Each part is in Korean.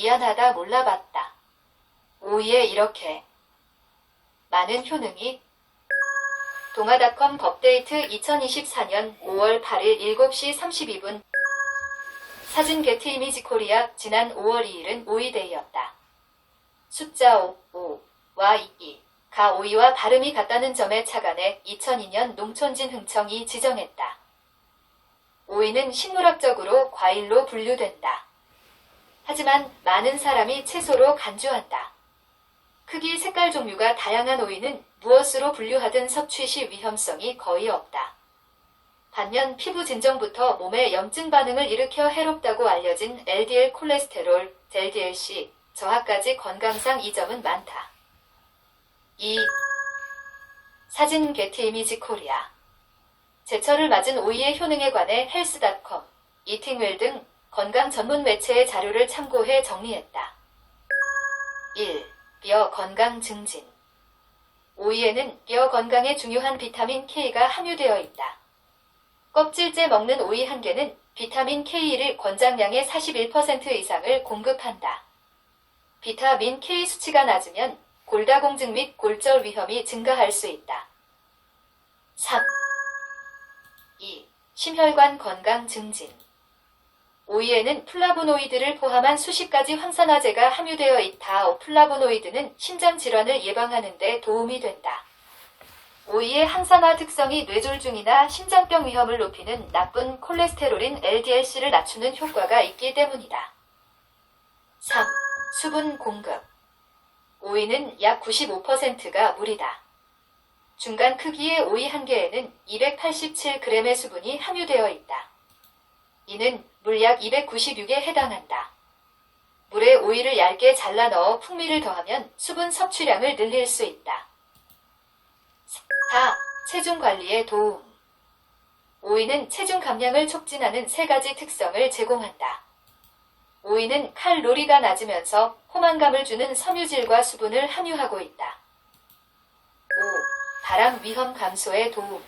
미안하다 몰라봤다. 오이에 이렇게 많은 효능이 동아닷컴 법데이트 2024년 5월 8일 7시 32분 사진 게트 이미지 코리아 지난 5월 2일은 오이데이였다. 숫자 5, 5와 2, 가 오이와 발음이 같다는 점에 착안해 2002년 농촌진 흥청이 지정했다. 오이는 식물학적으로 과일로 분류된다. 하지만 많은 사람이 채소로 간주한다. 크기, 색깔 종류가 다양한 오이는 무엇으로 분류하든 섭취 시 위험성이 거의 없다. 반면 피부 진정부터 몸에 염증 반응을 일으켜 해롭다고 알려진 LDL 콜레스테롤, LDLC, 저하까지 건강상 이점은 많다. 2. 사진 게트 이미지 코리아 제철을 맞은 오이의 효능에 관해 헬스닷컴, 이팅웰 등 건강 전문 매체의 자료를 참고해 정리했다. 1. 뼈 건강 증진 오이에는 뼈 건강에 중요한 비타민 K가 함유되어 있다. 껍질째 먹는 오이 한 개는 비타민 K를 권장량의 41% 이상을 공급한다. 비타민 K 수치가 낮으면 골다공증 및 골절 위험이 증가할 수 있다. 3. 2. 심혈관 건강 증진 오이에는 플라보노이드를 포함한 수십 가지 황산화제가 함유되어 있다. 플라보노이드는 심장 질환을 예방하는 데 도움이 된다. 오이의 항산화 특성이 뇌졸중이나 심장병 위험을 높이는 나쁜 콜레스테롤인 LDLC를 낮추는 효과가 있기 때문이다. 3. 수분 공급 오이는 약 95%가 물이다. 중간 크기의 오이 한 개에는 287g의 수분이 함유되어 있다. 이는 물약 296에 해당한다. 물에 오이를 얇게 잘라 넣어 풍미를 더하면 수분 섭취량을 늘릴 수 있다. 4. 체중 관리에 도움. 오이는 체중 감량을 촉진하는 세 가지 특성을 제공한다. 오이는 칼로리가 낮으면서 포만감을 주는 섬유질과 수분을 함유하고 있다. 5. 발암 위험 감소에 도움.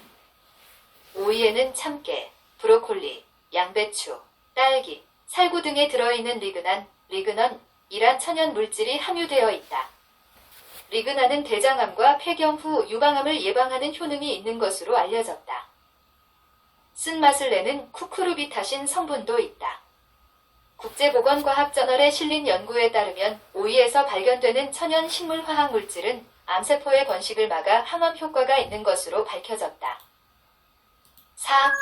오이에는 참깨, 브로콜리, 양배추, 딸기, 살구 등에 들어있는 리그난, 리그넌, 이란 천연 물질이 함유되어 있다. 리그난은 대장암과 폐경 후 유방암을 예방하는 효능이 있는 것으로 알려졌다. 쓴맛을 내는 쿠크루비타신 성분도 있다. 국제보건과학저널에 실린 연구에 따르면 오이에서 발견되는 천연 식물 화학 물질은 암세포의 번식을 막아 항암 효과가 있는 것으로 밝혀졌다. 4.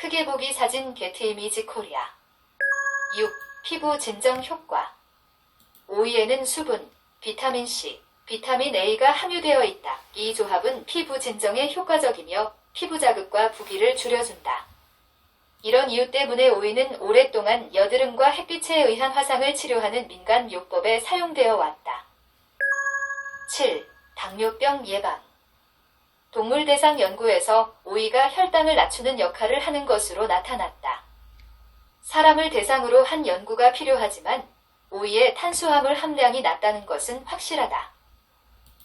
크게 보기 사진 게트 이미지 코리아 6. 피부 진정 효과 오이에는 수분, 비타민C, 비타민 A가 함유되어 있다. 이 조합은 피부 진정에 효과적이며 피부 자극과 부기를 줄여준다. 이런 이유 때문에 오이는 오랫동안 여드름과 햇빛에 의한 화상을 치료하는 민간 요법에 사용되어 왔다. 7. 당뇨병 예방 동물 대상 연구에서 오이가 혈당을 낮추는 역할을 하는 것으로 나타났다. 사람을 대상으로 한 연구가 필요하지만 오이의 탄수화물 함량이 낮다는 것은 확실하다.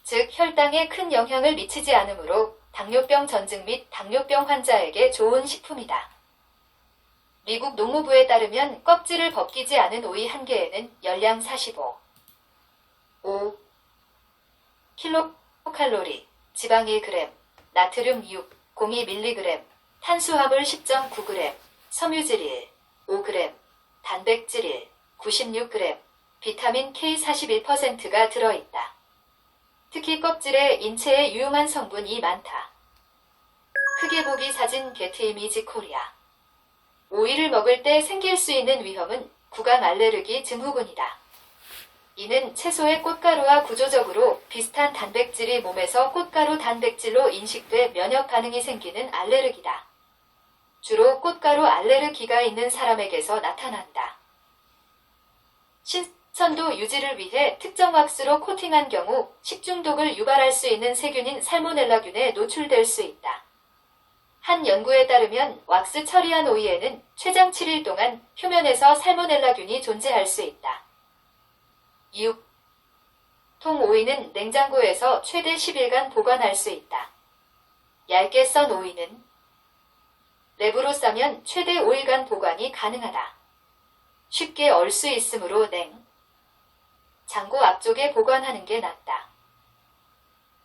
즉, 혈당에 큰 영향을 미치지 않으므로 당뇨병 전증 및 당뇨병 환자에게 좋은 식품이다. 미국 농무부에 따르면 껍질을 벗기지 않은 오이 한 개에는 열량 45, 5 킬로칼로리, 지방 1g, 나트륨 6, 02mg, 탄수화물 10.9g, 섬유질 1, 5g, 단백질 1, 96g, 비타민 K 41%가 들어있다. 특히 껍질에 인체에 유용한 성분이 많다. 크게 보기 사진 게트 이미지 코리아. 오이를 먹을 때 생길 수 있는 위험은 구강 알레르기 증후군이다. 이는 채소의 꽃가루와 구조적으로 비슷한 단백질이 몸에서 꽃가루 단백질로 인식돼 면역 반응이 생기는 알레르기다. 주로 꽃가루 알레르기가 있는 사람에게서 나타난다. 신선도 유지를 위해 특정 왁스로 코팅한 경우 식중독을 유발할 수 있는 세균인 살모넬라균에 노출될 수 있다. 한 연구에 따르면 왁스 처리한 오이에는 최장 7일 동안 표면에서 살모넬라균이 존재할 수 있다. 6. 통 오이는 냉장고에서 최대 10일간 보관할 수 있다. 얇게 썬 오이는 랩으로 싸면 최대 5일간 보관이 가능하다. 쉽게 얼 수 있으므로 냉. 장구 앞쪽에 보관하는 게 낫다.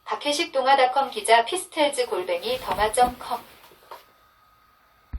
박혜식 동아닷컴 기자 피스텔즈 골뱅이 더마.com